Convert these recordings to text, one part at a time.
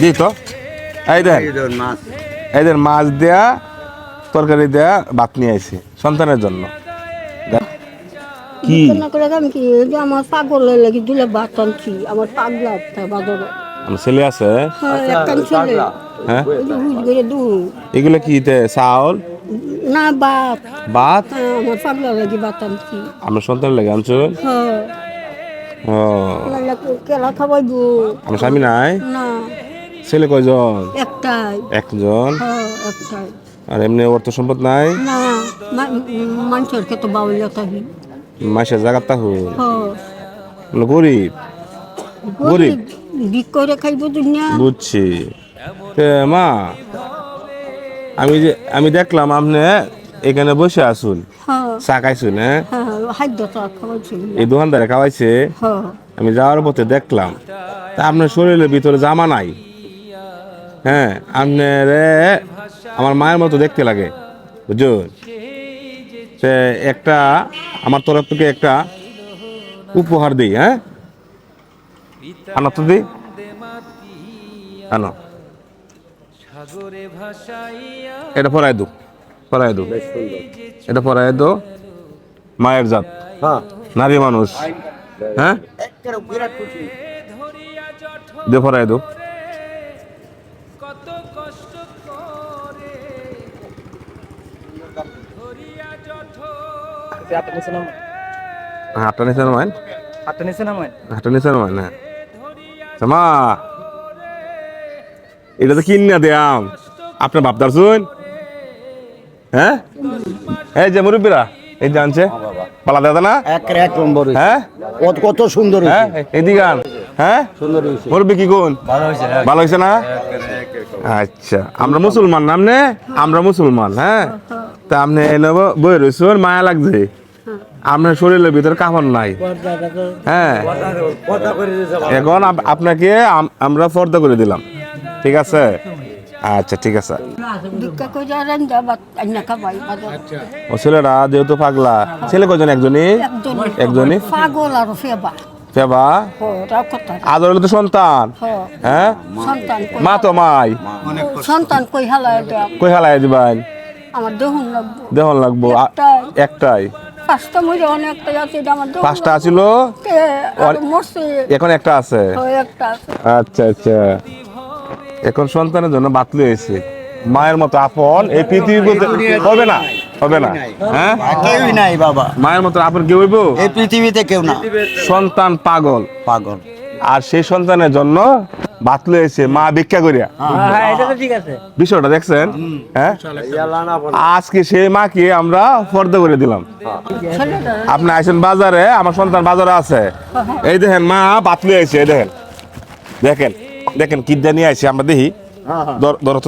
জি তো এই দেন মাছ। এই দেন মাছ দেয়া তরকারি দেয়া ভাত নিয়ে আইছি সন্তানের জন্য। কি? আমার পাগল লাগি দিলে ভাত আনছি? আমার পাগলা বাজারে আমার ছেলে আছে। হ্যাঁ একটা ছেলে। হ্যাঁ? এগুলো কি তে চাউল? না ভাত। ভাত? হ্যাঁ আমার পাগলা লাগি ভাত আনছি। আমার সন্তানের লেগে আনছো? হ্যাঁ। ও। আমার স্বামী নাই? না। ছেলে কয়জন? একটাই। একজন? আর এমনি অর্থ সম্পদ নাই? মানুষের থাকি মাসের তাহু? হ্যাঁ মানে গরিব? গরিব। বিক করে খাইবো দুনিয়া। বুঝছি। মা আমি যে আমি দেখলাম আপনি এখানে বসে আসুন চা খাইছুন হ্যাঁ? এই দোকানদারে খাওয়াইছে? হ্যাঁ। আমি যাওয়ার পথে দেখলাম। তা আপনার শরীরের ভিতরে জামা নাই। হ্যাঁ আপনার আমার মায়ের মতো দেখতে লাগে। বুঝুন সে একটা আমার তরফ থেকে একটা উপহার দিই হ্যাঁ? আনো তো দিই আনো। এটা পরাই দু পরাই দু। এটা পরাই দো। মায়ের জাত। হ্যাঁ। নারী মানুষ। হ্যাঁ? দে দো। হাতটা নিচে নয় হাতটা নিচে নামায় হাতটা নিচে নয় না মা। এটা তো কিনা দেয়াম আপনার বাপ হ্যাঁ? এই যে মুরব্বীরা। এই যে আনছে। পালা দাদা না? এক এক নম্বর হ্যাঁ? কত কত সুন্দর হ্যাঁ। এদিকে আন। হ্যাঁ? সুন্দর হয়েছে। কি কোন? ভালো হয়েছে না? আচ্ছা আমরা মুসলমান নাম নে? আমরা মুসলমান হ্যাঁ? তা আপনি এনে বই রয়েছেন মায়া লাগছে। আপনার শরীরের ভিতরে কাপড় নাই। হ্যাঁ? এখন আপ- আপনাকে আমরা ফর্দা করে দিলাম। ঠিক আছে? আচ্ছা ঠিক আছে। বাজার। ও ছেলেরা যেহেতু পাগলা ছেলে কজন একজনই? একজনই। একজনই? পাগল আর ফেবা। ফেবা? আদর হলে তো সন্তান। হ্যাঁ হ্যাঁ? সন্তান মা তো মাই। সন্তান কই হালায় দেয়া? কই হালাই দিবাই আমার দেহুন লাগবো। দেহন লাগবো। একটাই। পাঁচটা মরে অনেকটাই আছে আমার পাঁচটা আছিল? কে আর মরছে। এখন একটা আছে? একটা আছে। আচ্ছা আচ্ছা। এখন সন্তানের জন্য বাতলি হয়েছে। মায়ের মতো আপন এই পৃথিবীতে হবে না হবে না। হ্যাঁ? কেউই নাই বাবা। মায়ের মতো আপন কেউ হইব? এই পৃথিবীতে কেউ না। সন্তান পাগল। পাগল। আর সেই সন্তানের জন্য বাতলি হয়েছে মা ভিক্ষা করিয়া। হ্যাঁ এটা তো ঠিক আছে। বিষয়টা দেখছেন? হ্যাঁ? আজকে সেই মাকে আমরা ফর্দ করে দিলাম। আপনি আইসেন বাজারে আমার সন্তান বাজারে আছে। এই দেখেন মা বাতলি আইছে এই দেখেন। দেখেন। দেখেন কি নিয়ে আইছে আমরা দেখি ধর- ধরো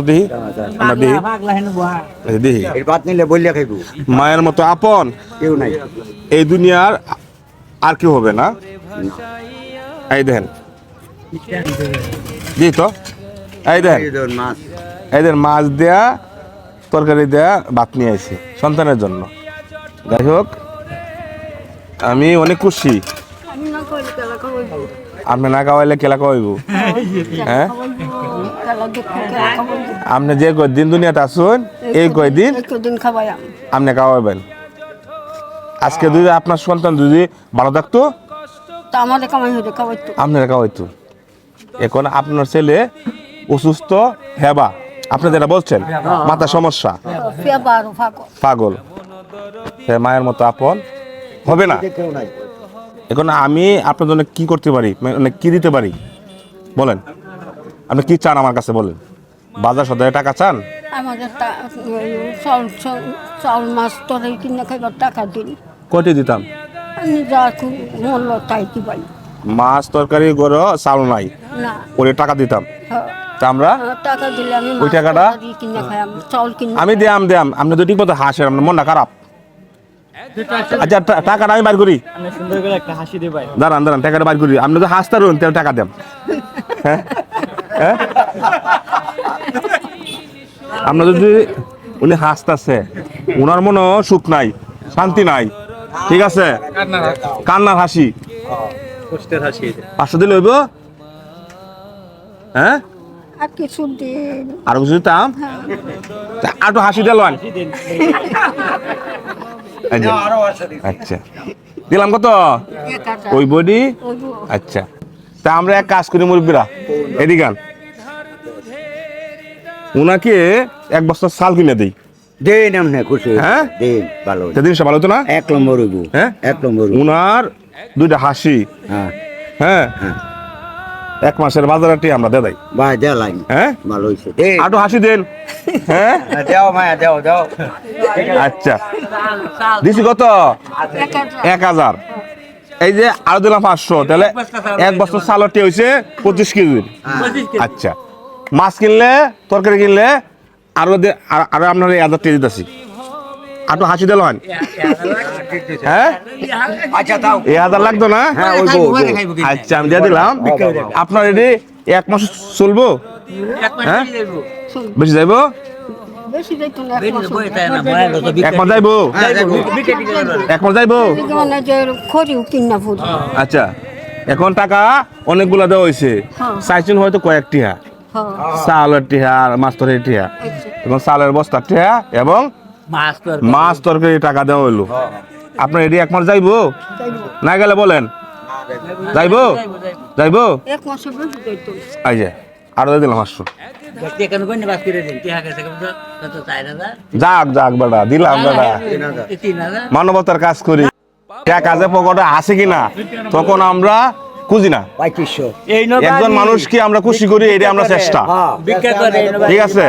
আমরা দেখি পাগলা হেন বুয়া। এই যে দেখি এর ভাত নিলে বললে খাইব। মায়ের মতো আপন। কেউ নাই। এই দুনিয়ার আর কেউ হবে না। এই দেখেন। জি তো। এই দেখেন। এই দেখেন মাছ দেয়া তরকারি দেয়া ভাত নিয়ে আইছে সন্তানের জন্য। যাই হোক আমি অনেক খুশি। আপনি না খাওয়াইলে কেলা খাওয়াইব? হ্যাঁ? খাওয়াইবো আপনি যে কয়দিন দুনিয়াতে আসুন এই কয়দিন আপনি খাওয়াবেন আজকে যদি আপনার সন্তান যদি ভালো থাকতো আপনারা খাওয়াইতো। এখন আপনার ছেলে অসুস্থ হেবা। আপনি যেটা বলছেন মাথা সমস্যা। পাগল। মায়ের মতো আপন। হবে না? এখন আমি আপনার জন্য কি করতে পারি? মানে কি দিতে পারি? বলেন। আপনি কি চান আমার কাছে বলেন? বাজার সদায় টাকা চান? আমাদের চাউল চাউল- চাউল মাছ তরে কিনে খাইবার টাকা দিন। কয়টি দিতাম? আমি যা মূল্য তাই কি পাই। মাছ তরকারি গরো চাল নাই। ওরে টাকা দিতাম। হ্যাঁ, তা আমরা? টাকা দিলে আমি ওই টাকাটা? তরকারি চাউল আমি দিয়াম দিয়াম। আপনি তো ঠিক মতো হাসেন আপনার মনটা খারাপ। আচ্ছা টাকাটা আমি বার করি। আপনি সুন্দর করে একটা হাসি দিয়ে ভাই। দাঁড়ান দাঁড়ান টাকাটা বার করি। আপনি যদি হাসতে রুন তাহলে টাকা দেন। হ্যাঁ? হ্যাঁ? আপনার যদি উনি হাসতেছে। ওনার মনে সুখ নাই শান্তি নাই। ঠিক আছে? কান্নার হাসি। কষ্টের হাসি পাঁচশো দিলে হইব? হ্যাঁ? আর কিছু দিন। আর কিছু দিতাম? তা আর একটু হাসি দিল আচ্ছা। দিলাম কত? ওই বডি? আচ্ছা। তা আমরা এক কাজ করি মুরব্বীরা। এদিকান ওনাকে এক বস্তা সাল কিনে দিই। দেন এমনি খুশি। হ্যাঁ? দেন ভালো। তা জিনিসটা ভালো হতো না? এক নম্বর হ্যাঁ? এক নম্বর উনার দুইটা হাসি। হ্যাঁ? হ্যাঁ। এক মাসের বাজারটি আমরা দে দেয় ভাই দেওয়া লাইন। হ্যাঁ? ভালো হয়েছে দেন আটু হাসি দেন। হ্যাঁ? দেও মায়া দেও দেও। আচ্ছা। দিছি কত? এক হাজার। এই যে আরও দিলাম পাঁচশো তাহলে এক বছর চালটি হয়েছে পঁচিশ কেজি। আচ্ছা। মাছ কিনলে তরকারি কিনলে আরও দে- আর- আরও আপনার এই হাজার কেজি দিতেছি। আটু হাসি দিল হ্যাঁ। আচ্ছা দাও। হাজার লাগতো না? হ্যাঁ। আচ্ছা আমি দিয়ে দিলাম। আপনার এটি এক মাস চলবো? হ্যাঁ? বেশি যাইবো। হ্যাঁ, আচ্ছা এখন টাকা অনেকগুলা দেওয়া হয়েছে হ্যাঁ। চাইছেন হয়তো কয়েক টিহা। হ্যাঁ। চালের টিহা আর মাছ তরকারি টিহা। আচ্ছা। এবং চালের বস্তার টিহা এবং মাছ তরকারি টাকা দেওয়া হইল। আপনার এটি এক মাস যাইবো? যাইবো। না গেলে বলেন। যাইবো? যাইবো। এই যে আরও দিলাম পাঁচশো যাক যাক বেটা দিলাম বেটা। মানবতার কাজ করি। কে কাজে পকেটে আছে কিনা তখন আমরা খুঁজি না। একজন মানুষকে আমরা খুশি করি এটা আমরা চেষ্টা। হ্যাঁ ঠিক আছে?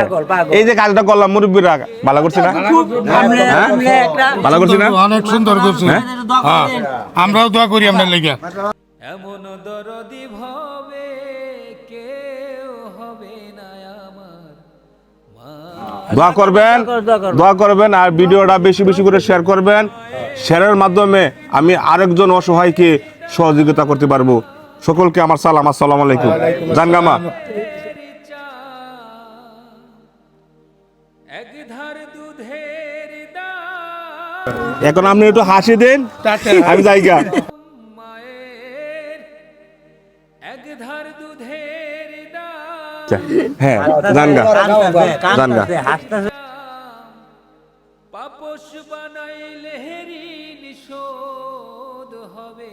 এই যে কাজটা করলাম মুরব্বীরা ভালো করছি না? হ্যাঁ? ভালো করছি না? অনেক সুন্দর করছে। হ্যাঁ? আমরাও দোয়া করি আপনার লেগে। এমন দরদি ভবে কেউ হবে না আমার। দোয়া করবেন দোয়া করবেন আর ভিডিওটা বেশি বেশি করে শেয়ার করবেন। শেয়ারের মাধ্যমে আমি আরেকজন অসহায়কে সহযোগিতা করতে পারব। সকলকে আমার সালাম আসসালামু আলাইকুম। জানগামা এখন আপনি একটু হাসি দেন আমি আচ্ছা, হ্যাঁ জানগা জানগা পাপস বানাইলে ঋণ শোধ হবে।